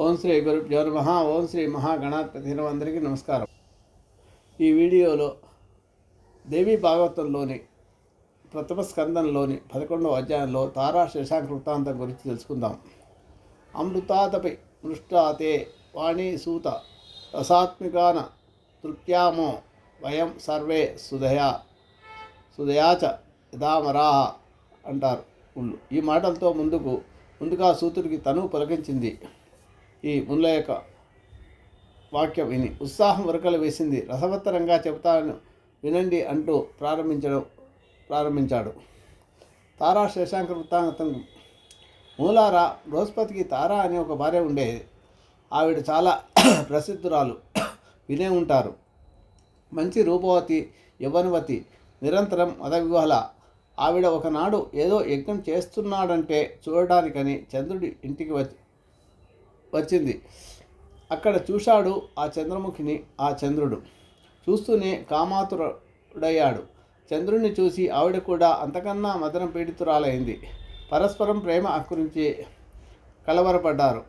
ఓం శ్రీ గురుభ్యో నమ. ఓం శ్రీ మహాగణాధిపతి అందరికీ నమస్కారం. ఈ వీడియోలో దేవీ భాగవతంలోని ప్రథమ స్కందంలోని పదకొండవ అధ్యాయంలో తారా శశాంక వృత్తాంతం గురించి తెలుసుకుందాం. అమృతాతపై మృష్టాతే వాణి సూత రసాత్మికాన తృప్త్యామో వయం సర్వే సుధయా సుధయాచ యథామరాహ అంటారు. ఉళ్ళు ఈ మాటలతో ముందుకు ముందుగా సూతుడికి తను పలికించింది. ఈ ముళ్ళ యొక్క వాక్యం విని ఉత్సాహం వరకలు వేసింది. రసవత్తరంగా చెబుతాను వినండి అంటూ ప్రారంభించడం ప్రారంభించాడు. తారా శశాంక వృత్తాంతం మూలారా బృహస్పతికి తారా అనే ఒక భార్య ఉండేది ఆవిడ చాలా ప్రసిద్ధురాలు. వినే ఉంటారు. మంచి రూపవతి యవ్వనవతి నిరంతరం మదవిహల ఆవిడ ఒకనాడు ఏదో యజ్ఞం చేస్తున్నాడంటే చూడడానికని చంద్రుడి ఇంటికి వచ్చి వచ్చింది. అక్కడ చూశాడు ఆ చంద్రముఖిని ఆ చంద్రుడు. చూస్తూనే కామాతురుడయ్యాడు. చంద్రుడిని చూసి ఆవిడ కూడా అంతకన్నా మదన పీడితురాలైంది. పరస్పరం ప్రేమ అక్కురించి కలవరపడ్డారు.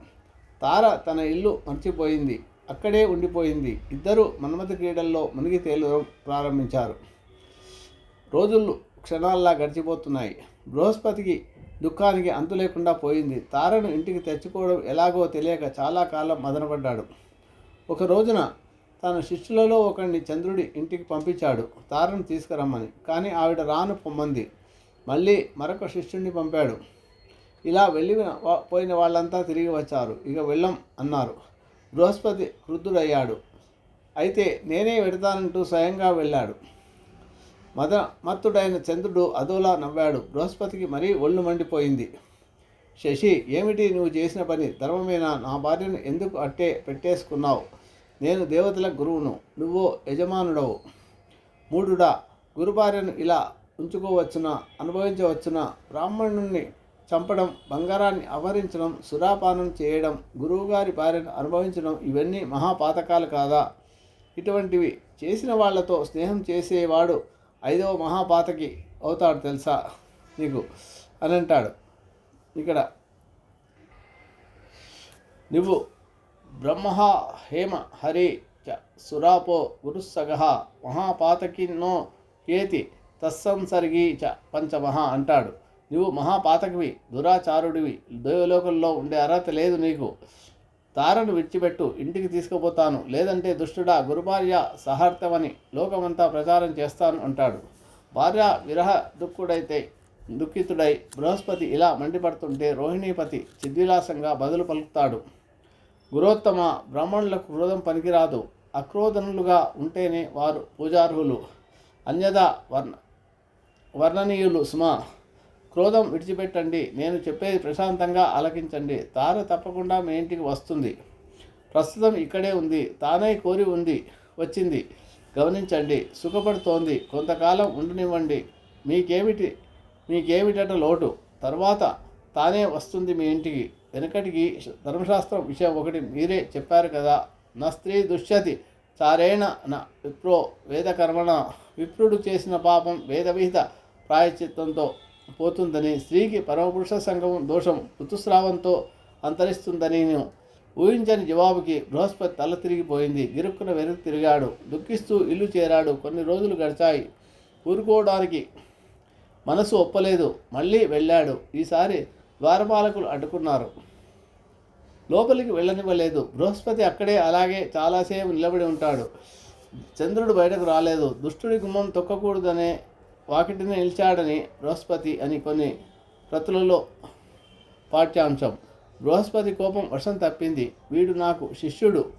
తార తన ఇల్లు మర్చిపోయింది. అక్కడే ఉండిపోయింది. ఇద్దరు మన్మథ క్రీడల్లో మునిగి తేలు ప్రారంభించారు. రోజులు క్షణాల్లా గడిచిపోతున్నాయి. బృహస్పతికి దుఃఖానికి అంతు లేకుండా పోయింది. తారను ఇంటికి తెచ్చుకోవడం ఎలాగో తెలియక చాలా కాలం మదనపడ్డాడు. ఒక రోజున తన శిష్యులలో ఒకరిని చంద్రుడి ఇంటికి పంపించాడు. తారను తీసుకురమ్మని. కానీ ఆవిడ రాను పొమ్మంది. మళ్ళీ మరొక శిష్యుడిని పంపాడు. ఇలా వెళ్ళి పోయిన వాళ్ళంతా తిరిగి వచ్చారు. ఇక వెళ్ళం అన్నారు. బృహస్పతి క్రుద్ధుడయ్యాడు. అయితే నేనే వెడతానంటూ స్వయంగా వెళ్ళాడు. మద మత్తుడైన చంద్రుడు అదోలా నవ్వాడు. బృహస్పతికి మరీ ఒళ్ళు మండిపోయింది. శశి ఏమిటి నువ్వు చేసిన పని? ధర్మమేనా? నా భార్యను ఎందుకు అట్టే పెట్టేసుకున్నావు? నేను దేవతల గురువును. నువ్వు యజమానుడవు. మూడుడా గురుభార్యను ఇలా ఉంచుకోవచ్చునా? అనుభవించవచ్చునా? బ్రాహ్మణుణ్ణి చంపడం బంగారాన్ని అపహరించడం సురాపానం చేయడం గురువుగారి భార్యను అనుభవించడం ఇవన్నీ మహాపాతకాలు కాదా? ఇటువంటివి చేసిన వాళ్ళతో స్నేహం చేసేవాడు ఐదవ మహాపాతకి అవుతాడు తెలుసా? నీకు? అని అంటాడు. ఇక్కడ నువ్వు బ్రహ్మ హేమ హరి చ సురాపో గురుసగ మహాపాతకిన్నో ఏతి తస్సంసర్గి చ పంచమహ అంటాడు. నువ్వు మహాపాతకివి దురాచారుడివి దేవలోకంలో ఉండే అర్హత లేదు నీకు. తారను విడిచిపెట్టు ఇంటికి తీసుకుపోతాను. లేదంటే దుష్టుడా గురుభార్య సహార్థమని లోకమంతా ప్రచారం చేస్తాను అంటాడు. భార్య విరహ దుఃఖుడైతే దుఃఖితుడై బృహస్పతి ఇలా మండిపడుతుంటే రోహిణీపతి చిద్విలాసంగా బదులు పలుకుతాడు. గురోత్తమ బ్రాహ్మణులకు క్రోధం పనికిరాదు. అక్రోధనులుగా ఉంటేనే వారు పూజార్హులు. అన్యదా వర్ణ వర్ణనీయులు సుమా క్రోధం విడిచిపెట్టండి. నేను చెప్పేది ప్రశాంతంగా ఆలకించండి. తార తప్పకుండా మీ ఇంటికి వస్తుంది. ప్రస్తుతం ఇక్కడే ఉంది. తానే కోరి ఉంది వచ్చింది. గమనించండి. సుఖపడుతోంది. కొంతకాలం ఉండనివ్వండి. మీకేమిటి మీకేమిటట లోటు? తర్వాత తానే వస్తుంది మీ ఇంటికి. వెనకటికి ధర్మశాస్త్రం విషయం ఒకటి మీరే చెప్పారు కదా. నా స్త్రీ దుష్యతి చారేణ నా విప్రో వేదకర్మణ. విప్రుడు చేసిన పాపం వేదవిహిత ప్రాయచిత్తంతో పోతుందని స్త్రీకి పరమపురుష సంఘం దోషం ఋతుస్రావంతో అంతరిస్తుందని నేను ఊహించని జవాబుకి బృహస్పతి తల తిరిగిపోయింది. గిరుక్కున వెనక్కి తిరిగాడు. దుఃఖిస్తూ ఇల్లు చేరాడు. కొన్ని రోజులు గడిచాయి. ఊరుకోవడానికి మనసు ఒప్పలేదు. మళ్ళీ వెళ్ళాడు. ఈసారి ద్వారపాలకులు అడ్డుకున్నారు. లోపలికి వెళ్ళనివ్వలేదు. బృహస్పతి అక్కడే అలాగే చాలాసేపు నిలబడి ఉంటాడు. చంద్రుడు బయటకు రాలేదు. దుష్టుడి గుమ్మం తొక్కకూడదనే వాకిటిని నిలిచాడని బృహస్పతి అని కొన్ని ప్రతులలో పాఠ్యాంశం. బృహస్పతి కోపం వర్షం తప్పింది. వీడు నాకు శిష్యుడు.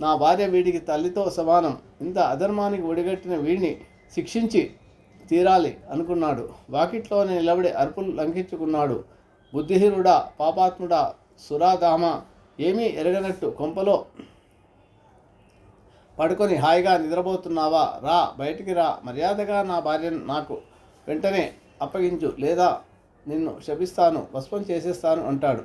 నా భార్య వీడికి తల్లితో సమానం. ఇంత అధర్మానికి ఒడిగట్టిన వీడిని శిక్షించి తీరాలి అనుకున్నాడు. వాకిట్లోనే నిలబడి అరుపులు లంఘించుకున్నాడు బుద్ధిహీనుడా పాపాత్ముడా సురాధామ ఏమీ ఎరగనట్టు కొంపలో పడుకొని హాయిగా నిద్రపోతున్నావా? రా బయటికి రా. మర్యాదగా నా భార్యను నాకు వెంటనే అప్పగించు లేదా నిన్ను శపిస్తాను భస్మం చేసేస్తాను అంటాడు.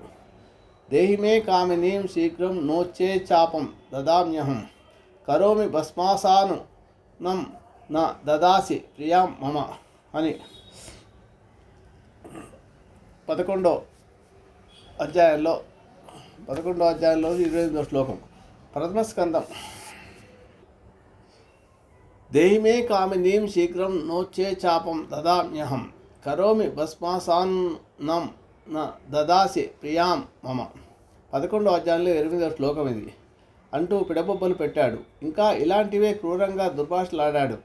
దేహిమే కామినీం శీఘ్రం నోచే చాపం దదామ్యహం. కరోమి భస్మాసాను నం నా దదాసి ప్రియాం మమ అని పదకొండో అధ్యాయంలో పదకొండో అధ్యాయంలో ఇరవై ఎనిమిదో శ్లోకం. ప్రథమ స్కందం. దేహిమే కామినీం శీఘ్రం నోచే చాపం దదామ్యహం. కరోమి భస్మాసాన్నం న దదాసి ప్రియాం మమ. పదకొండో అధ్యాయంలో ఎనిమిదో శ్లోకం ఇది. అంటూ పిడబొబ్బలు పెట్టాడు. ఇంకా ఇలాంటివే క్రూరంగా దుర్భాషలాడాడు.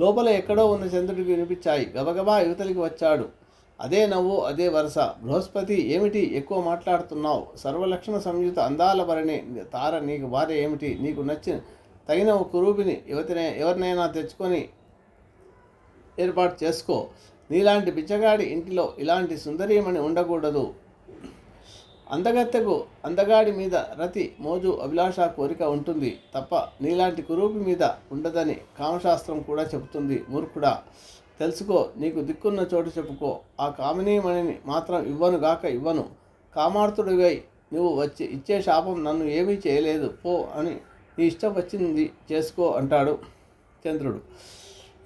లోపల ఎక్కడో ఉన్న చంద్రుడికి వినిపించాయి. గబగబా యువతలికి వచ్చాడు. అదే నవ్వు అదే వరుస. బృహస్పతి ఏమిటి? ఎక్కువ మాట్లాడుతున్నావు. సర్వలక్షణ సంయుత అందాల భరణి. తార నీకు భార్య ఏమిటి? నీకు నచ్చిన తగిన ఒక కురూపిని యువతినే ఎవరినైనా తెచ్చుకొని ఏర్పాటు చేసుకో. నీలాంటి బిచ్చగాడి ఇంటిలో ఇలాంటి సుందరీమణి ఉండకూడదు. అందగత్తెకు అందగాడి మీద రతి మోజు అభిలాష కోరిక ఉంటుంది తప్ప నీలాంటి కురూపి మీద ఉండదని కామశాస్త్రం కూడా చెబుతుంది మూర్ఖుడా. తెలుసుకో నీకు దిక్కున్న చోటు చెప్పుకో. ఆ కామినీమణిని మాత్రం ఇవ్వను గాక ఇవ్వను. కామార్తుడివై నువ్వు వచ్చి ఇచ్చే శాపం నన్ను ఏమీ చేయలేదు. పో అని నీ ఇష్టం వచ్చింది చేసుకో అంటాడు చంద్రుడు.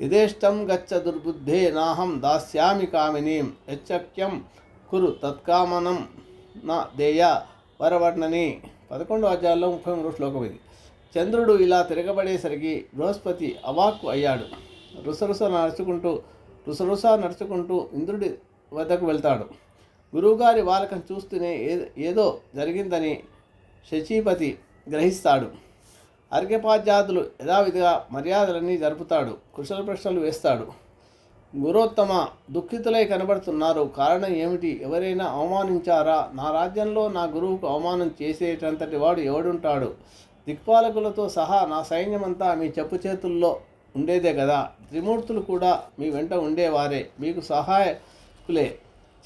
యథేష్టం గచ్చ దుర్బుద్ధే నాహం దాస్యామి కామినీం యచ్చక్యం కురు తత్కామనం నా దేయ వరవర్ణని. పదకొండో అధ్యాయంలో ముప్పై మూడు శ్లోకం ఇది. చంద్రుడు ఇలా తిరగబడేసరికి బృహస్పతి అవాక్కు అయ్యాడు. రుసరుస నడుచుకుంటూ రుసరుస నడుచుకుంటూ ఇంద్రుడి వద్దకు వెళ్తాడు. గురువుగారి వాలకం చూస్తూనే ఏదో జరిగిందని శచీపతి గ్రహిస్తాడు. అర్ఘ్యపాద్యాదులు యథావిధిగా మర్యాదలన్నీ జరుపుతాడు కుశల ప్రశ్నలు వేస్తాడు. గురోత్తమ దుఃఖితులై కనబడుతున్నారు. కారణం ఏమిటి? ఎవరైనా అవమానించారా? నా రాజ్యంలో నా గురువుకు అవమానం చేసేటంతటి వాడు ఎవడుంటాడు? దిక్పాలకులతో సహా నా సైన్యమంతా మీ చెప్పు చేతుల్లో ఉండేదే కదా? త్రిమూర్తులు కూడా మీ వెంట ఉండేవారే. మీకు సహాయకులే.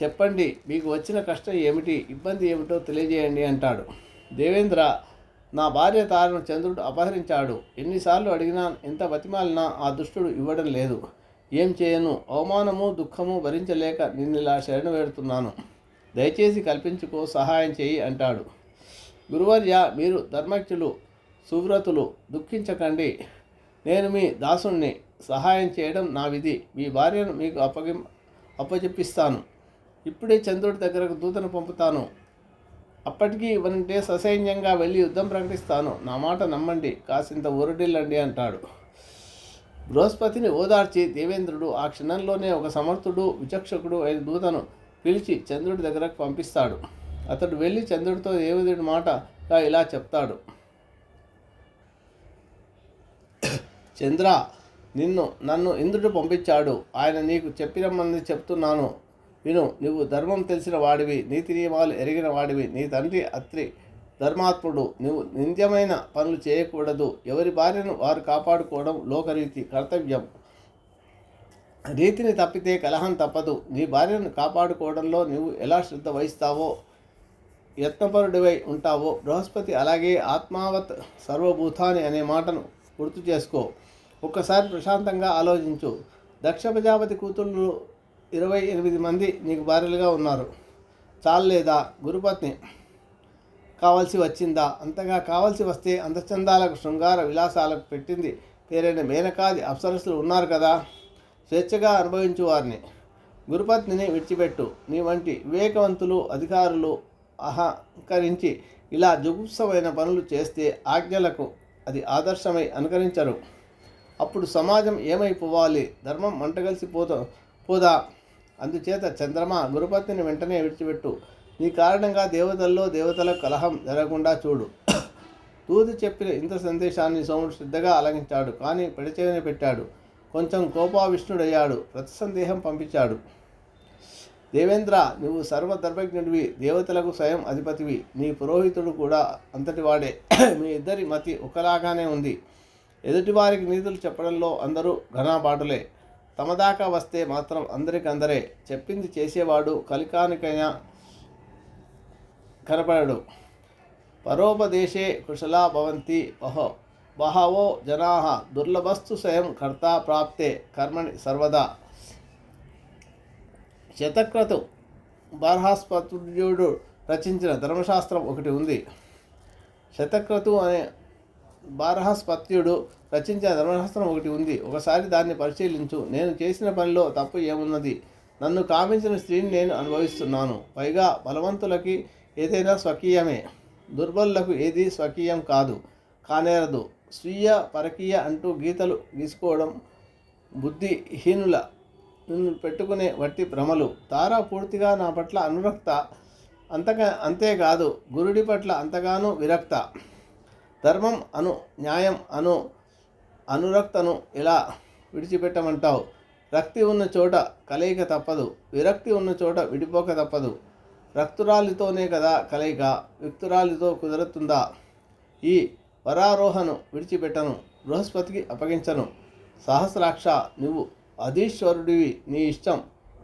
చెప్పండి మీకు వచ్చిన కష్టం ఏమిటి? ఇబ్బంది ఏమిటో తెలియజేయండి అంటాడు. దేవేంద్ర నా భార్య తారను చంద్రుడు అపహరించాడు. ఎన్నిసార్లు అడిగినా ఎంత బతిమాలినా ఆ దుష్టుడు ఇవ్వడం లేదు. ఏం చేయను? అవమానము దుఃఖము భరించలేక నిన్నిలా శరణ వేడుతున్నాను. దయచేసి కల్పించుకో సహాయం చేయి అంటాడు. గురువర్య మీరు ధర్మజ్ఞులు సువ్రతులు దుఃఖించకండి. నేను మీ దాసుణ్ణి. సహాయం చేయడం నా విధి. మీ భార్యను మీకు అప్పగి అప్పచెప్పిస్తాను ఇప్పుడే చంద్రుడి దగ్గరకు దూతను పంపుతాను. అప్పటికి ఇవనంటే ససైన్యంగా వెళ్ళి యుద్ధం ప్రకటిస్తాను నా మాట నమ్మండి. కాసింత ఊరడిల్లండి అంటాడు. బృహస్పతిని ఓదార్చి దేవేంద్రుడు ఆ క్షణంలోనే ఒక సమర్థుడు విచక్షకుడు అయిన దూతను పిలిచి చంద్రుడి దగ్గరకు పంపిస్తాడు. అతడు వెళ్ళి చంద్రుడితో దేవేంద్రుడి మాటగా ఇలా చెప్తాడు. చంద్ర నిన్ను నన్ను ఇంద్రుడు పంపించాడు. ఆయన నీకు చెప్పిరమ్మని చెప్తున్నాను. విను నువ్వు ధర్మం తెలిసిన వాడివి నీతి నియమాలు ఎరిగిన వాడివి నీ తండ్రి అత్రి ధర్మాత్ముడు నువ్వు నింద్యమైన పనులు చేయకూడదు. ఎవరి భార్యను వారు కాపాడుకోవడం లోకరీతి కర్తవ్యం. రీతిని తప్పితే కలహం తప్పదు. నీ భార్యను కాపాడుకోవడంలో నువ్వు ఎలా శ్రద్ధ వహిస్తావో యత్నపరుడివై ఉంటావో బృహస్పతి అలాగే ఆత్మావత్ సర్వభూతాని అనే మాటను గుర్తు చేసుకో. ఒక్కసారి ప్రశాంతంగా ఆలోచించు. దక్ష ప్రజాపతి కూతుళ్ళు ఇరవై ఎనిమిది మంది నీకు భార్యలుగా ఉన్నారు. చాలేదా గురుపత్ని? కావాల్సి వచ్చిందా? అంతగా కావాల్సి వస్తే అందచందాలకు శృంగార విలాసాలకు పెట్టింది పేరైన మేనకాది అప్సరస్సులు ఉన్నారు కదా. స్వేచ్ఛగా అనుభవించు వారిని. గురుపత్నిని విడిచిపెట్టు. నీ వంటి వివేకవంతులు అధికారులు అహంకరించి ఇలా జుగుప్సమైన పనులు చేస్తే ఆజ్ఞలకు అది ఆదర్శమై అనుకరించరు. అప్పుడు సమాజం ఏమైపోవాలి? ధర్మం మంటగలిసిపోతా పోదా అందుచేత చంద్రమ గురుపత్నిని వెంటనే విడిచిపెట్టు. నీ కారణంగా దేవతల్లో దేవతల కలహం జరగకుండా చూడు. దూది చెప్పిన ఇంత సందేశాన్ని సోముడు శ్రద్ధగా అలగించాడు కానీ పెడచేవిన పెట్టాడు. కొంచెం కోపావిష్ణుడయ్యాడు ప్రతి సందేహం పంపించాడు. దేవేంద్ర నువ్వు సర్వధర్మజ్ఞుడివి దేవతలకు స్వయం అధిపతివి. నీ పురోహితుడు కూడా అంతటివాడే. మీ ఇద్దరి మతి ఒకలాగానే ఉంది. ఎదుటివారికి నీతులు చెప్పడంలో అందరూ ఘనాబాటులే. తమ దాకా వస్తే మాత్రం అందరికందరే చెప్పింది చేసేవాడు కలికానికైనా కనపడడు. పరోపదేశే కుశలా భవంతి బహో బహవో జనా దుర్లభస్తు స్వయం కర్త ప్రాప్తే కర్మణి సర్వదా. శతక్రతు బార్హాస్పతుడు రచించిన ధర్మశాస్త్రం ఒకటి ఉంది. శతక్రతు అనే బారహస్పత్యుడు రచించిన ధర్మశాస్త్రం ఒకటి ఉంది. ఒకసారి దాన్ని పరిశీలించు. నేను చేసిన పనిలో తప్పు ఏమున్నది? నన్ను కామించిన స్త్రీని నేను అనుభవిస్తున్నాను. పైగా బలవంతులకి ఏదైనా స్వకీయమే. దుర్బలులకు ఏది స్వకీయం కాదు. కానేరదు. స్వీయ పరకీయ అంటూ గీతలు గీసుకోవడం బుద్ధిహీనుల పెట్టుకునే వట్టి భ్రమలు. తార పూర్తిగా నా పట్ల అనురక్త. అంతగా అంతేకాదు. గురుడి పట్ల అంతగానూ విరక్త. ధర్మం అను న్యాయం అను అనురక్తను ఇలా విడిచిపెట్టమంటావు. రక్తి ఉన్న చోట కలయిక తప్పదు. విరక్తి ఉన్న చోట విడిపోక తప్పదు. రక్తురాలితోనే కదా కలయిక విక్తురాలితో కుదురుతుందా? ఈ వరారోహను విడిచిపెట్టను బృహస్పతికి అప్పగించను. సహస్రాక్ష నువ్వు అధీశ్వరుడివి నీ ఇష్టం.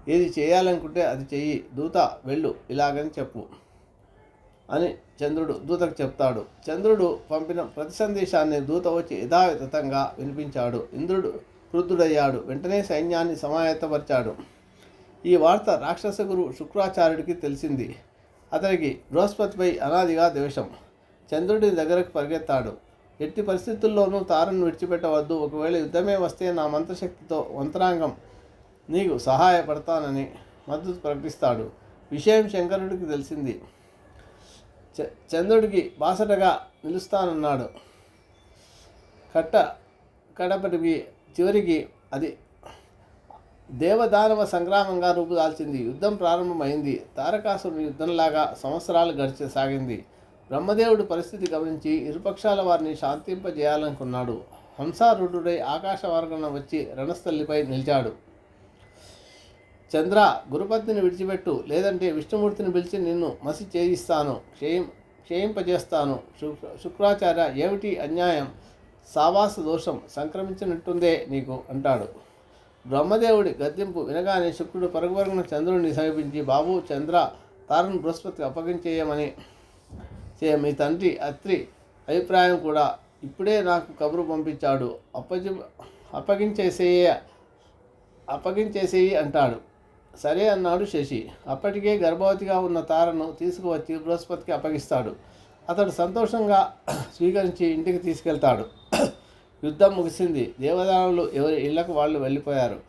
ఏది చేయాలనుకుంటే అది చెయ్యి. దూత వెళ్ళు ఇలాగని చెప్పు. అని చంద్రుడు దూతకు చెప్తాడు. చంద్రుడు పంపిన ప్రతి సందేశాన్ని దూత వచ్చి యథావితంగా వినిపించాడు. ఇంద్రుడు క్రుద్ధుడయ్యాడు. వెంటనే సైన్యాన్ని సమాయత్తపరిచాడు. ఈ వార్త రాక్షస గురు శుక్రాచార్యుడికి తెలిసింది. అతనికి బృహస్పతిపై అనాదిగా ద్వేషం. చంద్రుడి దగ్గరకు పరిగెత్తాడు. ఎట్టి పరిస్థితుల్లోనూ తారను విడిచిపెట్టవద్దు. ఒకవేళ యుద్ధమే వస్తే నా మంత్రశక్తితో వంతరాంగం నీకు సహాయపడతానని మద్దతు ప్రకటిస్తాడు. విషయం శంకరుడికి తెలిసింది. చంద్రుడికి బాసటగా నిలుస్తానన్నాడు. కట్ట కడపటికి చివరికి అది దేవదానవ సంగ్రామంగా రూపుదాల్చింది యుద్ధం ప్రారంభమైంది. తారకాసురుడి యుద్ధంలాగా సంవత్సరాలు గడిచి సాగింది. బ్రహ్మదేవుడి పరిస్థితి గమనించి ఇరుపక్షాల వారిని శాంతింపజేయాలనుకున్నాడు. హంసారుఢుడై ఆకాశ మార్గన వచ్చి రణస్థల్లిపై నిలిచాడు. చంద్ర గురుపత్నిని విడిచిపెట్టు లేదంటే విష్ణుమూర్తిని పిలిచి నిన్ను మసి చేయిస్తాను క్షయం క్షయింపజేస్తాను. శుక్రాచార్య ఏమిటి అన్యాయం? సావాస దోషం సంక్రమించినట్టుందే నీకు అంటాడు. బ్రహ్మదేవుడి గద్దెంపు వినగానే శుక్రుడు పరుగుపరుగున చంద్రుడిని సమీపించి బాబు చంద్ర తారను బృహస్పతికి అప్పగించేయమని చే మీ తండ్రి అత్రి అభిప్రాయం కూడా ఇప్పుడే నాకు కబురు పంపించాడు. అప్పగి అప్పగించేసేయ అప్పగించేసేయి అంటాడు. సరే అన్నాడు శశి. అప్పటికే గర్భవతిగా ఉన్న తారను తీసుకువచ్చి బృహస్పతికి అప్పగిస్తాడు. అతడు సంతోషంగా స్వీకరించి ఇంటికి తీసుకెళ్తాడు. యుద్ధం ముగిసింది. దేవదానులు ఎవరి ఇళ్ళకు వాళ్ళు వెళ్ళిపోయారు.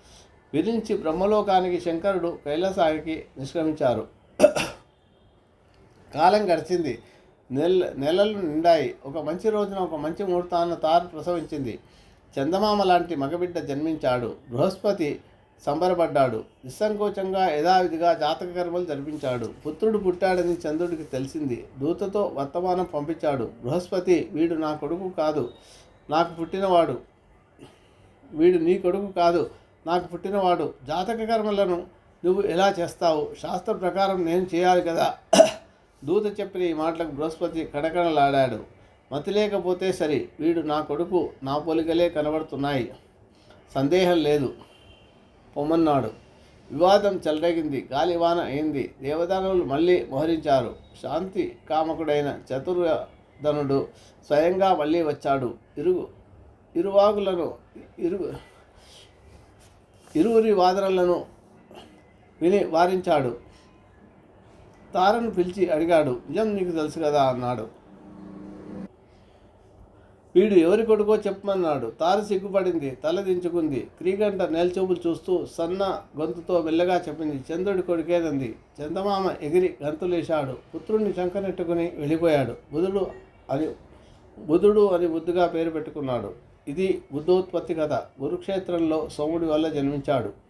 విరించి బ్రహ్మలోకానికి శంకరుడు కైలాసానికి నిష్క్రమించారు. కాలం గడిచింది. నెల నెలలు నిండాయి. ఒక మంచి రోజున ఒక మంచి ముహూర్తాన్ని తారు ప్రసవించింది. చందమామ లాంటి మగబిడ్డ జన్మించాడు. బృహస్పతి సంబరపడ్డాడు. నిస్సంకోచంగా యథావిధిగా జాతక కర్మలు జరిపించాడు. పుత్రుడు పుట్టాడని చంద్రుడికి తెలిసింది. దూతతో వర్తమానం పంపించాడు. బృహస్పతి వీడు నా కొడుకు కాదు. నాకు పుట్టినవాడు. వీడు నీ కొడుకు కాదు. నాకు పుట్టినవాడు. జాతక కర్మలను నువ్వు ఎలా చేస్తావు? శాస్త్ర ప్రకారం నేను చేయాలి కదా? దూత చెప్పిన ఈ మాటలకు బృహస్పతి కడకడలాడాడు. మతి లేకపోతే సరి. వీడు నా కొడుకు. నా పోలికలే కనబడుతున్నాయి. సందేహం లేదు. పొమ్మన్నాడు. వివాదం చెలరేగింది. గాలివాన అయింది. దేవదానవులు మళ్ళీ మోహరించారు. శాంతి కామకుడైన చతుర్ధనుడు స్వయంగా మళ్ళీ వచ్చాడు. ఇరుగు ఇరువాగులను ఇరుగు ఇరువురి వాదనలను విని వారించాడు. తారను పిలిచి అడిగాడు నిజం నీకు తెలుసు కదా? అన్నాడు. వీడు ఎవరి కొడుకో చెప్పమన్నాడు. తార సిగ్గుపడింది తల దించుకుంది. క్రీగంట నేల్చూపులు చూస్తూ సన్న గొంతుతో మెల్లగా చెప్పింది. చంద్రుడి కొడుకేదంది చందమామ ఎగిరి గంతులేశాడు. పుత్రుణ్ణి శంకనెట్టుకుని వెళ్ళిపోయాడు. బుధుడు అని బుధుడు అని బుద్ధుగా పేరు పెట్టుకున్నాడు. ఇది బుద్ధోత్పత్తి కథ. కురుక్షేత్రంలో సోముడి వల్ల జన్మించాడు.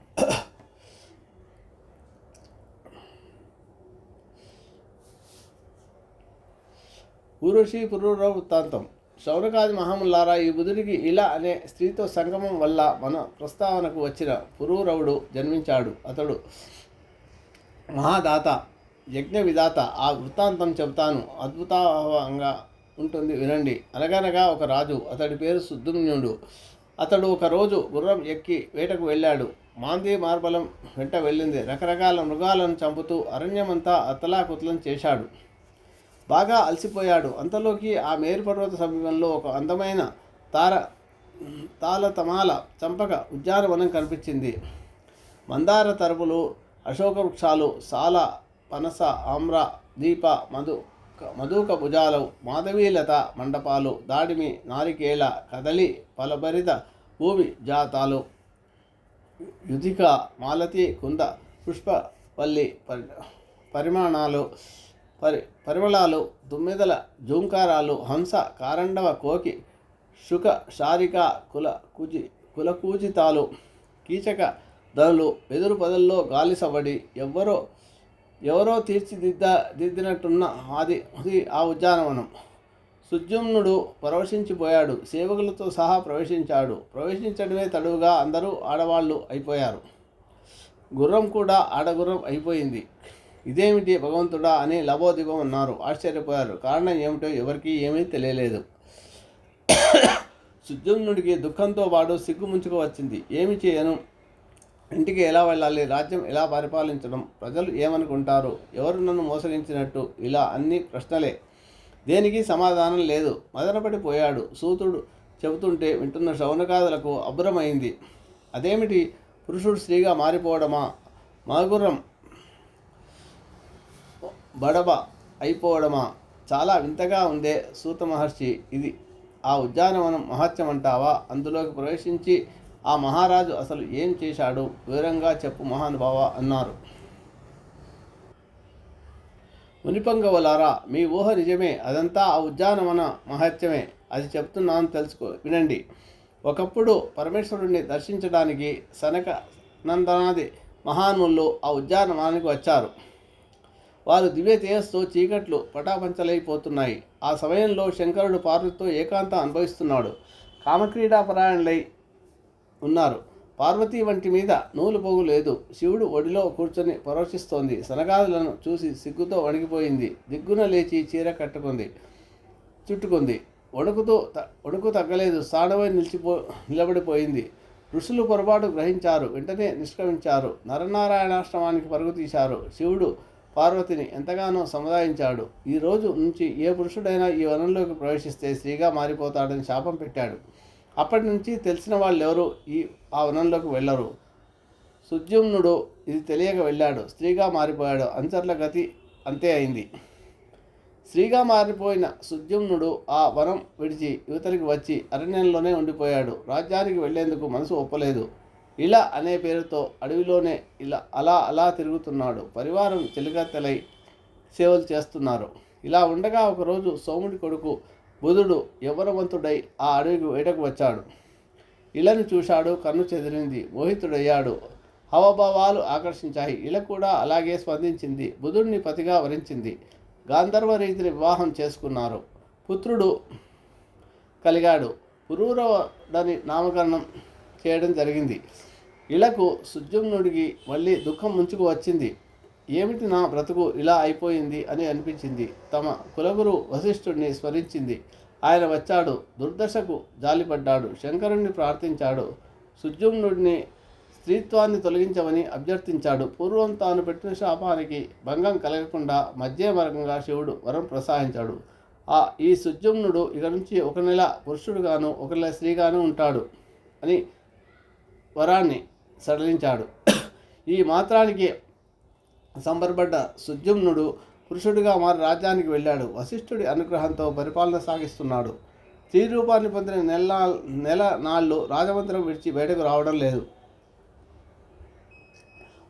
ఊరుషి పురూరవ వృత్తాంతం శౌనకాది మహాములారా ఈ బుధుడికి ఇలా అనే స్త్రీతో సంగమం వల్ల మన ప్రస్తావనకు వచ్చిన పురూరవుడు జన్మించాడు. అతడు మహాదాత యజ్ఞ విధాత ఆ వృత్తాంతం చెబుతాను. అద్భుతంగా ఉంటుంది వినండి. అనగనగా ఒక రాజు అతడి పేరు సుద్దుమ్నుడు అతడు ఒకరోజు గుర్రం ఎక్కి వేటకు వెళ్ళాడు. మాంది మార్బలం వెంట వెళ్ళింది. రకరకాల మృగాలను చంపుతూ అరణ్యమంతా అతలాకుతలం చేశాడు. బాగా అలసిపోయాడు. అంతలోకి ఆ మేరుపర్వత సమీపంలో ఒక అందమైన తార తాళతమాల చంపక ఉద్యానవనం కనిపించింది. మందార తరుపులు అశోక వృక్షాలు సాల పనస ఆమ్ర దీప మధు మధుక భుజాలు మాధవీలత మండపాలు దాడిమి నారికేళ కదలి ఫలభరిత భూమి జాతాలు యుధిక మాలతి కుంద పుష్పవల్లి పరి పరిమాణాలు పరి పరిమళాలు దుమ్మెదల జూంకారాలు హంస కారండవ కోకి శుక శారిక కుల కుజి కులకూజితాలు కీచక ధనులు ఎదురు పదల్లో గాలి సవడి ఎవ్వరో ఎవరో తీర్చిదిద్ద దిద్దినట్టున్న అది అది ఆ ఉద్యానవనం. సుజుమ్నుడు పరవశించిపోయాడు సేవకులతో సహా ప్రవేశించాడు. ప్రవేశించడమే తడువుగా అందరూ ఆడవాళ్ళు అయిపోయారు. గుర్రం కూడా ఆడగుర్రం అయిపోయింది. ఇదేమిటి భగవంతుడా అని లబోదిబం ఉన్నారు ఆశ్చర్యపోయారు. కారణం ఏమిటో ఎవరికీ ఏమీ తెలియలేదు. సుజుమ్నుడికి దుఃఖంతో పాటు సిగ్గు ముంచుకు వచ్చింది. ఏమి చేయను? ఇంటికి ఎలా వెళ్ళాలి? రాజ్యం ఎలా పరిపాలించడం? ప్రజలు ఏమనుకుంటారు? ఎవరు నన్ను మోసగించినట్టు? ఇలా అన్ని ప్రశ్నలే. దేనికి సమాధానం లేదు. మదనపడిపోయాడు సూతుడు చెబుతుంటే వింటున్న శౌనకాదులకు అబ్బురమైంది. అదేమిటి? పురుషుడు స్త్రీగా మారిపోవడమా? మాగుర్రం బడబ అయిపోవడమా? చాలా వింతగా ఉందే సూత మహర్షి ఇది. ఆ ఉద్యానవనం మహత్యం అంటావా అందులోకి ప్రవేశించి ఆ మహారాజు అసలు ఏం చేశాడు? వివరంగా చెప్పు మహానుభావ అన్నారు. మునిపంగవలారా మీ ఊహ నిజమే. అదంతా ఆ ఉద్యానవన మహత్యమే. అది చెప్తున్నాను తెలుసుకో వినండి. ఒకప్పుడు పరమేశ్వరుణ్ణి దర్శించడానికి సనక నందనాది మహానులు ఆ ఉద్యానవనానికి వచ్చారు. వారు దివ్య తేజస్తో చీకట్లు పటాపంచలైపోతున్నాయి. ఆ సమయంలో శంకరుడు పార్వతితో ఏకాంతం అనుభవిస్తున్నాడు. కామక్రీడాపరాయణులై ఉన్నారు. పార్వతి వంటి మీద నూలు పోగు లేదు. శివుడు ఒడిలో కూర్చొని పరోక్షిస్తోంది. సనగాదులను చూసి సిగ్గుతో వణికిపోయింది. దిగ్గున లేచి చీర కట్టుకుంది చుట్టుకుంది. వణుకుతో వణుకు తగ్గలేదు. స్థానమై నిలిచిపో నిలబడిపోయింది. ఋషులు పొరపాటు గ్రహించారు. వెంటనే నిష్క్రమించారు. నరనారాయణాశ్రమానికి పరుగు తీశారు. శివుడు పార్వతిని ఎంతగానో సముదాయించాడు. ఈ రోజు నుంచి ఏ పురుషుడైనా ఈ వనంలోకి ప్రవేశిస్తే స్త్రీగా మారిపోతాడని శాపం పెట్టాడు. అప్పటి నుంచి తెలిసిన వాళ్ళు ఎవరు ఈ ఆ వనంలోకి వెళ్ళరు. సుద్యుమ్నుడు ఇది తెలియక వెళ్ళాడు. స్త్రీగా మారిపోయాడు. అంచర్ల గతి అంతే అయింది. స్త్రీగా మారిపోయిన సుద్యుమ్నుడు ఆ వనం విడిచి యువతలికి వచ్చి అరణ్యంలోనే ఉండిపోయాడు. రాజ్యానికి వెళ్ళేందుకు మనసు ఒప్పలేదు. ఇలా అనే పేరుతో అడవిలోనే ఇలా అలా అలా తిరుగుతున్నాడు. పరివారం చెలికత్తెలై సేవలు చేస్తున్నారు. ఇలా ఉండగా ఒకరోజు సోముడి కొడుకు బుధుడు యవ్వనవంతుడై ఆ అడవికి వేటకు వచ్చాడు. ఇలను చూశాడు కన్ను చెదిరింది మోహితుడయ్యాడు. హవభావాలు ఆకర్షించాయి. ఇల కూడా అలాగే స్పందించింది. బుధుడిని పతిగా వరించింది. గాంధర్వ రీతిని వివాహం చేసుకున్నారు. పుత్రుడు కలిగాడు. పురూరవడని నామకరణం చేయడం జరిగింది. ఇళ్ళకు సుజుమ్నుడికి మళ్ళీ దుఃఖం ముంచుకు వచ్చింది. ఏమిటి నా బ్రతుకు ఇలా అయిపోయింది అని అనిపించింది. తమ కులగురు వశిష్ఠుడిని స్మరించింది. ఆయన వచ్చాడు దుర్దశకు జాలిపడ్డాడు శంకరుణ్ణి ప్రార్థించాడు. సుజుమ్నుడిని స్త్రీత్వాన్ని తొలగించమని అభ్యర్థించాడు. పూర్వం తాను పెట్టిన శాపానికి భంగం కలగకుండా మధ్య మార్గంగా శివుడు వరం ప్రసాదించాడు. ఆ ఈ సుజుమ్నుడు ఇక నుంచి ఒక నెల పురుషుడుగాను ఒక నెల స్త్రీగాను ఉంటాడు అని వరాన్ని సడలించాడు. ఈ మాత్రానికి సంబరపడ్డ సుజుమ్నుడు పురుషుడిగా మారి రాజ్యానికి వెళ్ళాడు. వశిష్ఠుడి అనుగ్రహంతో పరిపాలన సాగిస్తున్నాడు. స్త్రీ రూపాన్ని పొందిన నెల నెల నాళ్ళు రాజమంత్రం విడిచి బయటకు రావడం లేదు.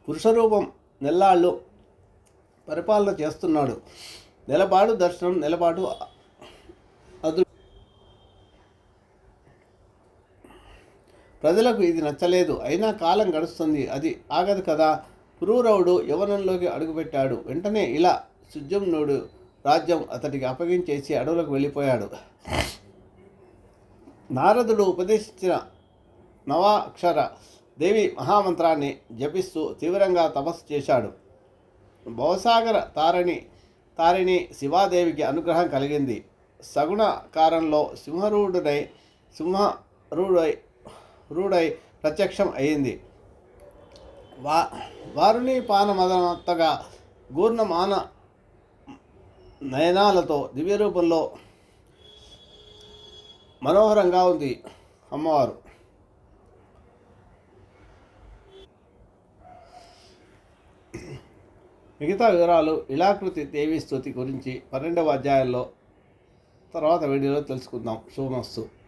పురుషరూపం నెల్లాళ్ళు పరిపాలన చేస్తున్నాడు. నెలపాటు దర్శనం నెలపాటు అదు ప్రజలకు ఇది నచ్చలేదు. అయినా కాలం గడుస్తుంది. అది ఆగదు కదా? పురూరవుడు యవనంలోకి అడుగుపెట్టాడు. వెంటనే ఇలా సుజమ్నుడు రాజ్యం అతడికి అప్పగించేసి అడవులకు వెళ్ళిపోయాడు. నారదుడు ఉపదేశించిన నవాక్షర దేవి మహామంత్రాన్ని జపిస్తూ తీవ్రంగా తపస్సు చేశాడు. భవసాగర తారిణి తారిణి శివాదేవికి అనుగ్రహం కలిగింది. సగుణ కారంలో సింహరూఢుడై సింహరూఢై రూఢై ప్రత్యక్షం అయింది. వా వారుని పానమదనత్తగా గూర్ణమాన నయనాలతో దివ్య రూపంలో మనోహరంగా ఉంది అమ్మవారు. మిగతా వివరాలు ఇలాకృతి దేవి స్థుతి గురించి పన్నెండవ అధ్యాయంలో తర్వాత వీడియోలో తెలుసుకుందాం. శుభమస్తు.